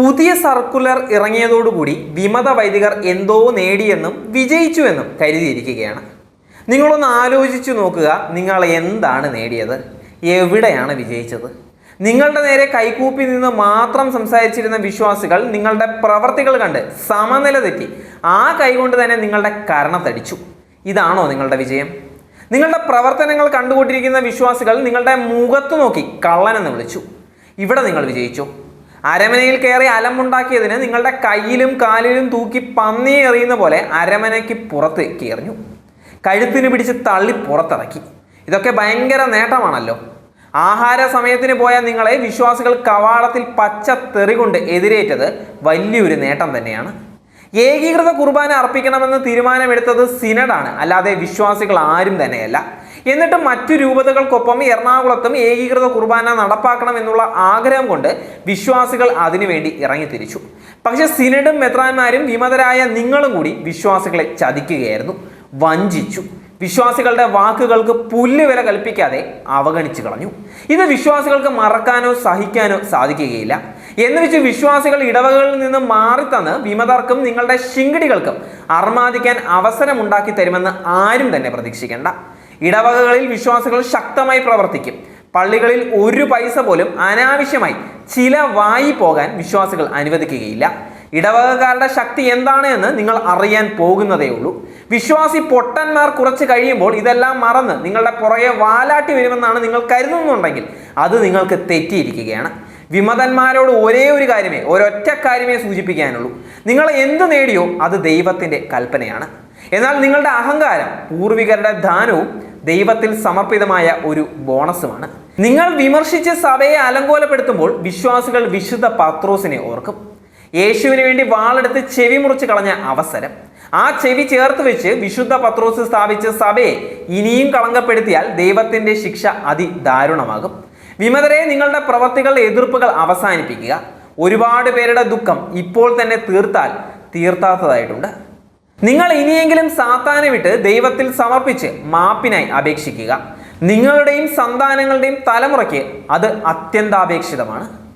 പുതിയ സർക്കുലർ ഇറങ്ങിയതോടുകൂടി വിമത വൈദികർ എന്തോ നേടിയെന്നും വിജയിച്ചുവെന്നും കരുതിയിരിക്കുകയാണ്. നിങ്ങളൊന്ന് ആലോചിച്ചു നോക്കുക നിങ്ങൾ എന്താണ് നേടിയത്? എവിടെയാണ് വിജയിച്ചത്? നിങ്ങളുടെ നേരെ കൈകൂപ്പി നിന്ന് മാത്രം സംസാരിച്ചിരുന്ന വിശ്വാസികൾ നിങ്ങളുടെ പ്രവർത്തികൾ കണ്ട് സമനില തെറ്റി ആ കൈകൊണ്ട് തന്നെ നിങ്ങളുടെ കരണത്തടിച്ചു ഇതാണോ നിങ്ങളുടെ വിജയം? നിങ്ങളുടെ പ്രവർത്തനങ്ങൾ കണ്ടുകൊണ്ടിരിക്കുന്ന വിശ്വാസികൾ നിങ്ങളുടെ മുഖത്ത് നോക്കി കള്ളനെന്ന് വിളിച്ചു. ഇവിടെ നിങ്ങൾ വിജയിച്ചു? അരമനയിൽ കയറി അലമുണ്ടാക്കിയതിന് നിങ്ങളുടെ കയ്യിലും കാലിലും തൂക്കി പന്നി എറിയുന്ന പോലെ അരമനയ്ക്ക് പുറത്തേക്ക് എറിഞ്ഞു കഴുത്തിന് പിടിച്ച് തള്ളി പുറത്തിറക്കി. ഇതൊക്കെ ഭയങ്കര നേട്ടമാണല്ലോ. ആഹാര സമയത്തിന് പോയ നിങ്ങളെ വിശ്വാസികൾ കവാടത്തിൽ പച്ച തെറി കൊണ്ട് എതിരേറ്റത് വലിയൊരു നേട്ടം തന്നെയാണ്. ഏകീകൃത കുർബാന അർപ്പിക്കണമെന്ന് തീരുമാനമെടുത്തത് സിനഡാണ്. അല്ലാതെ വിശ്വാസികൾ ആരും തന്നെയല്ല. എന്നിട്ട് മറ്റു രൂപതകൾക്കൊപ്പം എറണാകുളത്തും ഏകീകൃത കുർബാന നടപ്പാക്കണം എന്നുള്ള ആഗ്രഹം കൊണ്ട് വിശ്വാസികൾ അതിനുവേണ്ടി ഇറങ്ങിത്തിരിച്ചു. പക്ഷെ സിനഡും മെത്രാന്മാരും വിമതരായ നിങ്ങളും കൂടി വിശ്വാസികളെ ചതിക്കുകയായിരുന്നു. വഞ്ചിച്ചു. വിശ്വാസികളുടെ വാക്കുകൾക്ക് പുല്ലുവില കൽപ്പിക്കാതെ അവഗണിച്ചു കളഞ്ഞു. ഇത് വിശ്വാസികൾക്ക് മറക്കാനോ സഹിക്കാനോ സാധിക്കുകയില്ല. എന്ന് വെച്ച് വിശ്വാസികൾ ഇടവകളിൽ നിന്ന് മാറിത്തന്ന് വിമതർക്കും നിങ്ങളുടെ ശിങ്കിടികൾക്കും അർമാദിക്കാൻ അവസരമുണ്ടാക്കി തരുമെന്ന് ആരും തന്നെ പ്രതീക്ഷിക്കേണ്ട. ഇടവകകളിൽ വിശ്വാസികൾ ശക്തമായി പ്രവർത്തിക്കും. പള്ളികളിൽ ഒരു പൈസ പോലും അനാവശ്യമായി ചില വായി പോകാൻ വിശ്വാസികൾ അനുവദിക്കുകയില്ല. ഇടവകക്കാരുടെ ശക്തി എന്താണ് എന്ന് നിങ്ങൾ അറിയാൻ പോകുന്നതേ ഉള്ളൂ. വിശ്വാസി പൊട്ടന്മാർ കുറച്ച് കഴിയുമ്പോൾ ഇതെല്ലാം മറന്ന് നിങ്ങളുടെ പുറകെ വാലാട്ടി വരുമെന്നാണ് നിങ്ങൾ കരുതുന്നുണ്ടെങ്കിൽ അത് നിങ്ങൾക്ക് തെറ്റിയിരിക്കുകയാണ്. വിമതന്മാരോട് ഒരേ ഒരു കാര്യമേ ഒരൊറ്റ കാര്യമേ സൂചിപ്പിക്കാനുള്ളൂ. നിങ്ങൾ എന്ത് നേടിയോ അത് ദൈവത്തിന്റെ കൽപ്പനയാണ്. എന്നാൽ നിങ്ങളുടെ അഹങ്കാരം പൂർവികരുടെ ദാനവും ദൈവത്തിൽ സമർപ്പിതമായ ഒരു ബോണസുമാണ്. നിങ്ങൾ വിമർശിച്ച് സഭയെ അലങ്കോലപ്പെടുത്തുമ്പോൾ വിശ്വാസികൾ വിശുദ്ധ പത്രോസിനെ ഓർക്കും. യേശുവിന് വേണ്ടി വാളെടുത്ത് ചെവി മുറിച്ച് കളഞ്ഞ അവസരം. ആ ചെവി ചേർത്ത് വെച്ച് വിശുദ്ധ പത്രോസ് സ്ഥാപിച്ച സഭയെ ഇനിയും കളങ്കപ്പെടുത്തിയാൽ ദൈവത്തിന്റെ ശിക്ഷ അതിദാരുണമാകും. വിമതരെ നിങ്ങളുടെ പ്രവർത്തികൾ എതിർപ്പുകൾ അവസാനിപ്പിക്കുക. ഒരുപാട് പേരുടെ ദുഃഖം ഇപ്പോൾ തന്നെ തീർത്താൽ തീർത്താത്തതായിട്ടുണ്ട്. നിങ്ങൾ ഇനിയെങ്കിലും സാത്താനെ വിട്ട് ദൈവത്തിൽ സമർപ്പിച്ച് മാപ്പിനായി അപേക്ഷിക്കുക. നിങ്ങളുടെയും സന്താനങ്ങളുടെയും തലമുറയ്ക്ക് അത് അത്യന്താപേക്ഷിതമാണ്.